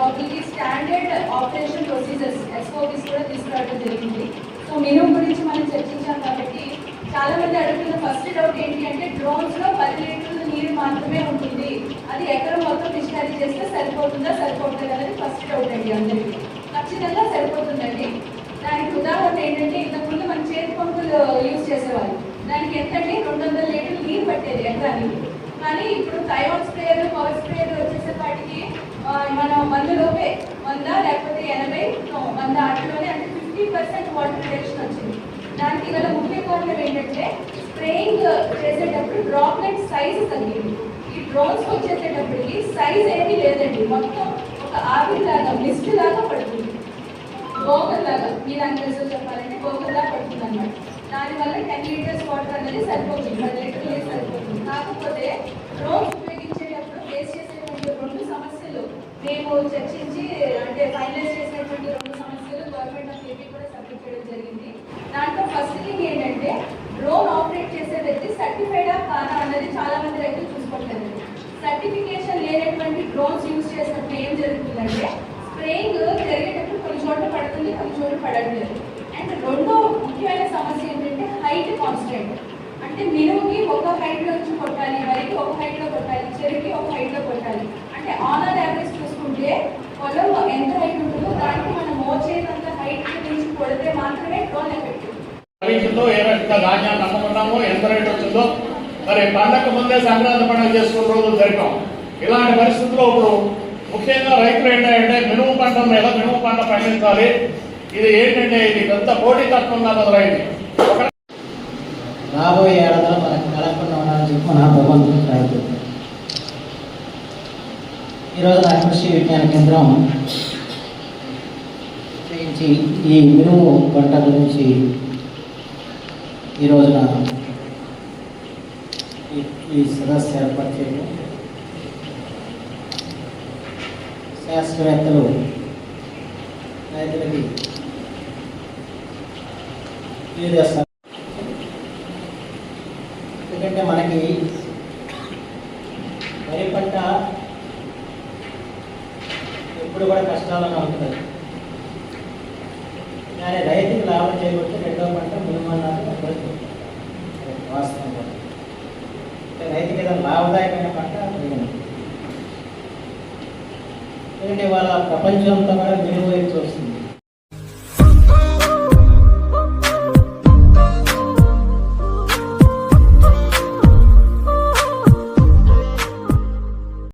మొత్తం standard operation procedures SOPs కూడా తీసుకురావడం జరిగింది. సో మినిమం గురించి మనం చర్చించాం కాబట్టి చాలా మంది అడుగుతున్న ఫస్ట్ డౌట్ ఏంటి అంటే డ్రోన్స్లో పది లీటర్ల నీరు మాత్రమే ఉంటుంది. అది ఎకరం మొత్తం డిశ్చార్జ్ చేస్తే సరిపోతుందా సరిపోతుందా అనేది ఫస్ట్ డౌట్ అండి అందరికీ. ఖచ్చితంగా సరిపోతుందండి. దానికి ఉదాహరణ ఏంటంటే ఇంతకుముందు మన చేతి పంపులు యూజ్ చేసేవాళ్ళు. దానికి ఎంతంటే రెండు వందల లీటర్లు నీరు పట్టేది ఎకరానికి. కానీ ఇప్పుడు థైరాయిడ్ స్ప్రేయర్ పవర్ స్ప్రేయర్ వచ్చేసేపాటికి మన వంద లోపే వంద లేకపోతే ఎనభై వంద ఆటలోనే అంటే ఫిఫ్టీ పర్సెంట్ వాటర్ రిడక్షన్ వచ్చింది. దానికి గల ముఖ్య కారణం ఏంటంటే స్ప్రేయింగ్ చేసేటప్పుడు డ్రాప్లెట్ సైజ్ తగ్గింది. ఈ డ్రోన్స్ వచ్చేసేటప్పటికి సైజ్ ఏమీ లేదండి. మొత్తం ఒక ఆవిరి లాగా మిస్ట్ లాగా పడుతుంది. గోగల్ లాగా మీ దాని తెలుసు చెప్పాలంటే గోగల్ పడుతుంది అన్నమాట దానివల్ల టెన్ లీటర్స్ వాటర్ అనేది సరిపోతుంది పది లీటర్లు అనేది సరిపోతుంది కాకపోతే డ్రోన్ ఉపయోగించేటప్పుడు ఫేస్ చేసేటువంటి రెండు సమస్యలు. మేము చర్చించి అంటే ఫైనలైజ్ చేసినటువంటి రెండు సమస్యలు గవర్నమెంట్ ఆఫ్ ఏపీ కూడా సబ్మిట్ చేయడం జరిగింది. దాంట్లో ఫస్ట్ థింగ్ ఏంటంటే డ్రోన్ ఆపరేట్ చేసే వ్యక్తి సర్టిఫైడా కాదా అన్నది చాలా మంది రైతులు చూసుకోవట్లేదు. సర్టిఫికేషన్ లేనటువంటి డ్రోన్స్ యూజ్ చేసినప్పుడు ఏం జరుగుతుందంటే స్ప్రేయింగ్ జరిగేటప్పుడు కొన్ని చోట్ల పడుతుంది కొన్ని చోట్ల పడట్లేదు. అండ్ రెండో ముఖ్యమైన లభించిందో ఏ రకంగా ధాన్యాన్ని అమ్ముకున్నామో ఎంత రేటు వచ్చిందో మరి పండగ ముందే సంక్రాంతి పండుగ చేసుకున్న రోజులు జరిపాం. ఇలాంటి పరిస్థితుల్లో ఇప్పుడు ముఖ్యంగా రైతులు ఏంటంటే మినుము పంట మీద మినుము పంట పండించాలి. ఇది ఏంటంటే ఇది పెద్ద పోటీ తత్వంగా మొదలైంది రాబోయే ఏడాదిలో మనకు కలగకుండా ఉండాలని చెప్పి మన భగవంతుడు రైతు ఈరోజు నా కృషి విజ్ఞాన కేంద్రం నిశ్చయించి ఈ మినుము పంట గురించి ఈ రోజున ఈ- ఈ సదస్సు ఏర్పాటు చేయడం. శాస్త్రవేత్తలు రైతులకి తెలియజేస్తారు. ఎందుకంటే మనకి వరి పంట ఎప్పుడు కూడా కష్టాలను ఉంటుంది కానీ రైతుకి లాభం చేయబట్టి రెండో పంట మినిమన్నారు వాస్తవం కూడా రైతుకి ఏదైనా లాభదాయకమైన పంట మినుము ఎందుకంటే వాళ్ళ ప్రపంచంతో కూడా మినుము వస్తుంది